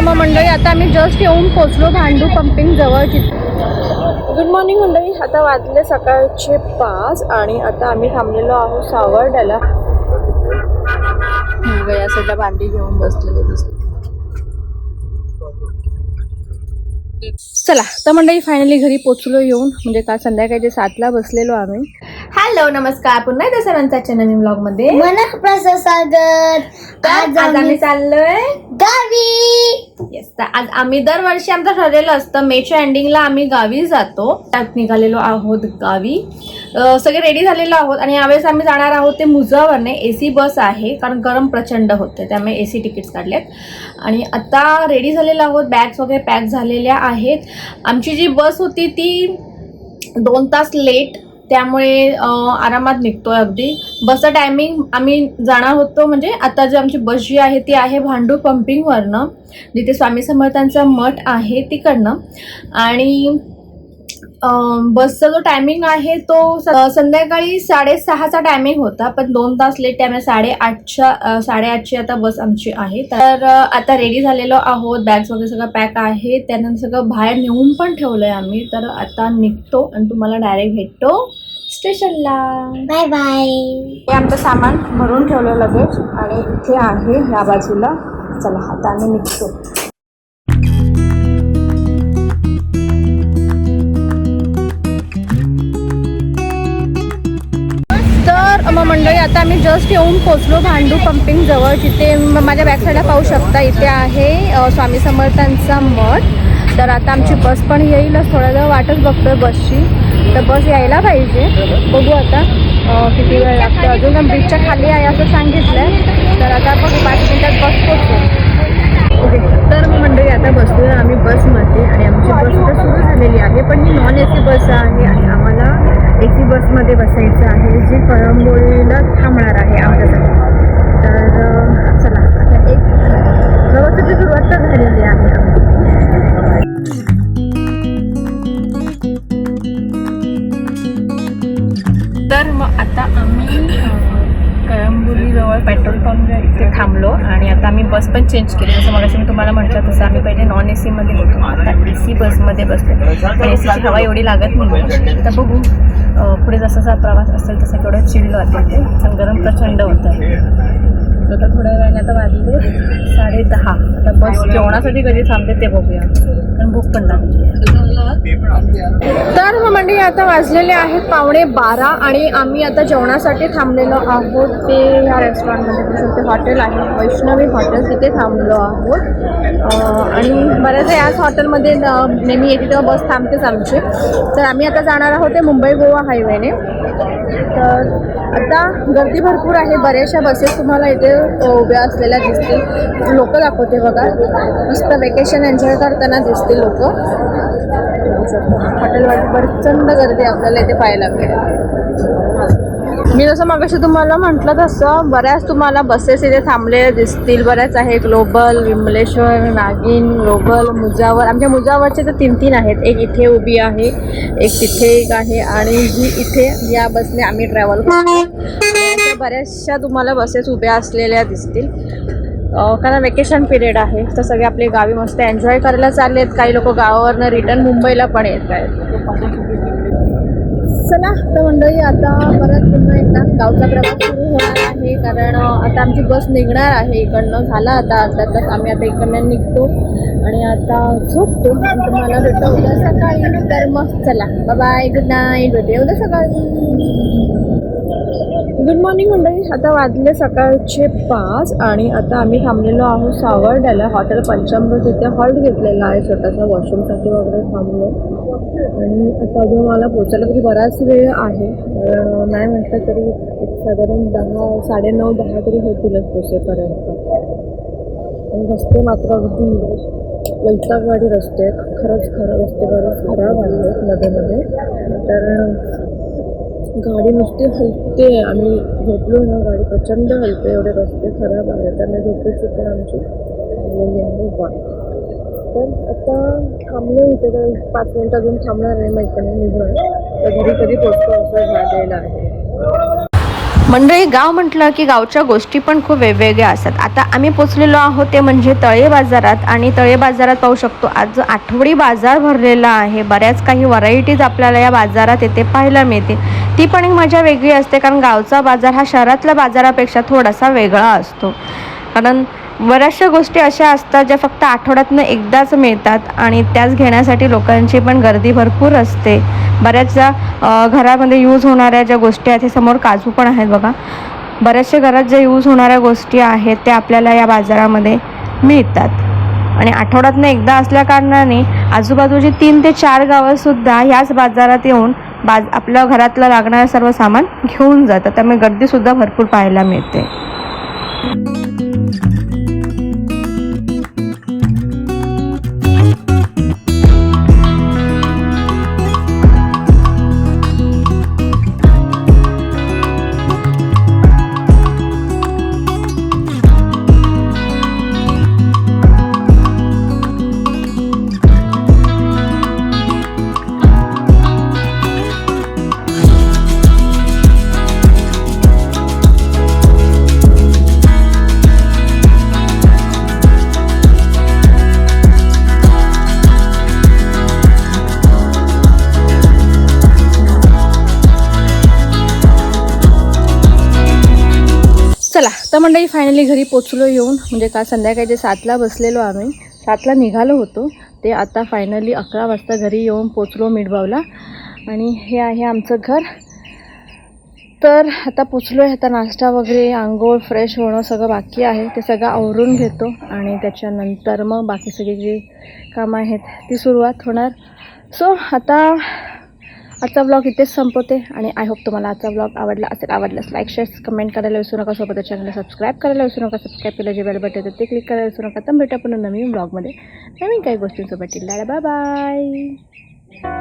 मग मंडळी आता आम्ही जस्ट येऊन पोचलो भांडू पंपिंग जवळ गुड मॉर्निंग मंडळी. आता वाजले सकाळचे पाच आणि आता आम्ही थांबलेलो आहोत सावर्ड्याला. मुलगा या साईडला भांडी घेऊन बसलेले दिसते चला तर मंडळी फायनली घरी पोचलो येऊन. म्हणजे काल संध्याकाळचे सातला बसलेलो आम्ही. हॅलो नमस्कार. पुन्हा एकदा सरांचा नवीन ब्लॉगमध्ये. सागर. आज आम्ही चाललोय गावी. येस तर आज आम्ही दरवर्षी आमचं ठरलेलं असतं. मेच्या एंडिंगला आम्ही गावी जातो. त्यात निघालेलो आहोत गावी. अं, सगळे रेडी झालेलो आहोत आणि यावेळेस आम्ही जाणार आहोत ते मुजावरने ए सी बस आहे कारण गरम प्रचंड होते त्यामुळे ए सी तिकीट्स काढलेत. आणि आता रेडी झालेलो आहोत. बॅग्स वगैरे पॅक झालेल्या आहेत. आमची जी बस होती ती दोन तास लेट त्यामुळे आरामात निघतोय अगदी. बसचं टायमिंग आम्ही जाणार होतो म्हणजे आता जी आमची बस जी आहे ती आहे भांडू पंपिंगवरनं जिथे स्वामी समर्थांचा मठ आहे तिकडनं. आणि बसचा जो टायमिंग आहे तो स- संध्याकाळी साडेसहाचा टायमिंग होता पण दोन तास लेट त्यामुळे साडेआठच्या साडेआठची आता बस आमची आहे. तर आता रेडी झालेलो आहोत. बॅग्स वगैरे सगळं पॅक आहे. त्यानंतर सगळं बाहेर नेऊन पण ठेवलं आहे आम्ही. तर आता निघतो आणि तुम्हाला डायरेक्ट भेटतो. स्टेशनला. Bye bye. हे आमचं सामान भरून ठेवलं लगेच आणि इथे आहे या बाजूला. चला आता आम्ही निघतो. तर मग मंडळी आता आम्ही जस्ट येऊन पोचलो भांडू पंपिंग जवळ जिथे माझ्या बॅक साईडला पाहू शकता इथे आहे स्वामी समर्थांचा मठ. तर आता आमची बस पण येईलच थोड्या वेळ वाटच बघतोय बसची तर बस यायला पाहिजे. बघू आता किती वेळ लागतो. अजून पण ब्रिजच्या खाली आहे असं सांगितलंय. तर आता आपण पाच मिनिटात बस पोचतो ओके तर मग मंडळी आता बसलो आम्ही बसमध्ये आणि आमची बस तर सुरू झालेली आहे. पण ही नॉन ए सी बस आहे आणि आम्हाला ए सी बसमध्ये बसायचं आहे जी कळंबोळीला थांबणार आहे आमच्यासाठी पेट्रोल पंप इथे थांबलो आणि आता आम्ही बस पण चेंज केली. जसं मग मी तुम्हाला म्हटलं तसं आम्ही पहिले नॉन ए सीमध्ये होतो. आता ए सी बसमध्ये बसलो पण ए सीची हवा एवढी लागत नाही. आता बघू पुढे जसा जसा प्रवास असेल तसं केवढं चिडलं वाटेल. ते गरम प्रचंड होतं. आता थोड्या वेळाने आता वाजले साडे दहा. आता बस जेवणासाठी कधी थांबते ते बघूया. कारण भूक पण लागली. तर मग म्हणजे आता वाजलेले आहेत पावणे बारा आणि आम्ही आता जेवणासाठी थांबलेलो आहोत. ते या रेस्टॉरंटमध्ये शकते. हॉटेल आहे. वैष्णवी हॉटेल तिथे थांबलो आहोत. आणि बऱ्याच याच हॉटेलमध्ये नेहमी येते तेव्हा बस थांबतेच आमची. तर आम्ही आता जाणार आहोत ते मुंबई गोवा हायवेने. तर आता गर्दी भरपूर आहे. बऱ्याचशा बसेस तुम्हाला इथे उभ्या असलेल्या दिसतील. लोक दाखवते बघा. मस्त वेकेशन एन्जॉय करताना दिसतील लोक. हॉटेलवर प्रचंड गर्दी आपल्याला इथे पाहायला मिळेल. मी जसं मगाशी तुम्हाला म्हटलं तसं बऱ्याच तुम्हाला बसेस इथे थांबलेल्या दिसतील. बऱ्याच आहे ग्लोबल विमलेश्वर नागिन ग्लोबल मुजावर. आमच्या मुजावरचे तर तीन तीन आहेत. एक इथे उभी आहे एक तिथे एक आहे आणि ही इथे या बसने आम्ही ट्रॅव्हल करतो बऱ्याचशा तुम्हाला बसेस उभ्या असलेल्या दिसतील. कारण वेकेशन पिरियड आहे तर सगळे आपले गावी मस्त एन्जॉय करायला चालले आहेत काही लोक गावावरनं रिटर्न मुंबईला पण येत आहेत. चला तर मंडळी आता परत पुन्हा एकदा गावचा प्रवास सुरू होणार आहे. कारण आता आमची बस निघणार आहे. इकडनं झाला आता अर्धा तास. आम्ही आता इकडनं निघतो आणि आता झोपतो. आणि तुम्हाला भेटतो उद्या सकाळी. तर मग चला. बाय गुड नाईट भेटूया उद्या सकाळी. गुड मॉर्निंग मंडळी. आता वाजले सकाळचे पाच आणि आता आम्ही थांबलेलो आहोत सावर्ड्याला हॉटेल पंचामृत तिथे हॉल्ट घेतलेला आहे. छोटासा वॉशरूमसाठी वगैरे थांबलो. आणि आता अजून मला पोचायला तरी बराच वेळ आहे. कारण नाही म्हटलं तरी एक साधारण दहा साडेनऊ दहा तरी होतीलच पोचेपर्यंत. आणि रस्ते मात्र अगदी वैतागवाडी रस्ते आहेत. खरंच खरं रस्ते खरंच खराब आहेत मध्ये मध्ये कारण गाडी नुसती हलते आम्ही झोपलो ना गाडी प्रचंड हलते एवढे रस्ते खराब आहेत. त्यामुळे झोपेची पण आमची. झालेली तर आता थांबलो इथे तर पाच मिनिट अजून थांबणार आहे मग इकडे निघणार. तर घरी कधी पोचतो असं झालेलं आहे. मंडळी गाव म्हटलं की गावच्या गोष्टी पण खूप वेगवेगळ्या असतात. आता आम्ही पोचलेलो आहोत ते म्हणजे तळे बाजारात आणि तळे बाजारात पाहू शकतो आज आठवडी बाजार भरलेला आहे. बऱ्याच काही व्हरायटीज आपल्याला या बाजारात येते पाहायला मिळते ती पण एक मजा वेगळी असते कारण गावचा बाजार हा शहरातल्या बाजारापेक्षा थोडासा वेगळा असतो. कारण बऱ्याचशा गोष्टी अशा असतात ज्या फक्त आठवड्यातनं एकदाच मिळतात आणि त्याच घेण्यासाठी लोकांची पण गर्दी भरपूर असते. बऱ्याचशा घरामध्ये यूज होणाऱ्या ज्या गोष्टी आहेत हे समोर काजू पण आहेत बघा. बऱ्याचशा घरात ज्या यूज होणाऱ्या गोष्टी आहेत त्या आपल्याला या बाजारामध्ये मिळतात. आणि आठवड्यातनं एकदा असल्या कारणाने आजूबाजूची तीन ते चार गावंसुद्धा ह्याच बाजारात येऊन बाज आपल्या घरातलं लागणारं सर्व सामान घेऊन जातात. त्यामुळे गर्दीसुद्धा भरपूर पाहायला मिळते. मंडळी फायनली घरी पोचलो येऊन. म्हणजे काल संध्याकाळी जे सातला बसलेलो आम्ही सातला निघालो होतो. ते आता फायनली अकरा वाजता घरी येऊन पोचलो मिडबावला आणि हे आहे आमचं घर. तर आता पोचलो आहे आता नाश्ता वगैरे आंघोळ फ्रेश होणं सगळं बाकी आहे. ते सगळं आवरून घेतो आणि त्याच्यानंतर मग बाकी सगळी जी कामं आहेत ती सुरुवात होणार. सो आता आजचा ब्लॉग इथेच संपवते आणि आय होप तुम्हाला आजचा ब्लॉग आवडला असेल आवडल्यास लाईक शेअर्स कमेंट करायला विसरू नका. सोबत चॅनलला सबस्क्राईब करायला विसरू नका. सबस्क्राईब केलं जे बेल बटन ते क्लिक करायला विसरू नका. तर भेटा पुन्हा नवीन ब्लॉगमध्ये नवीन काही गोष्टींसोबत. Bye bye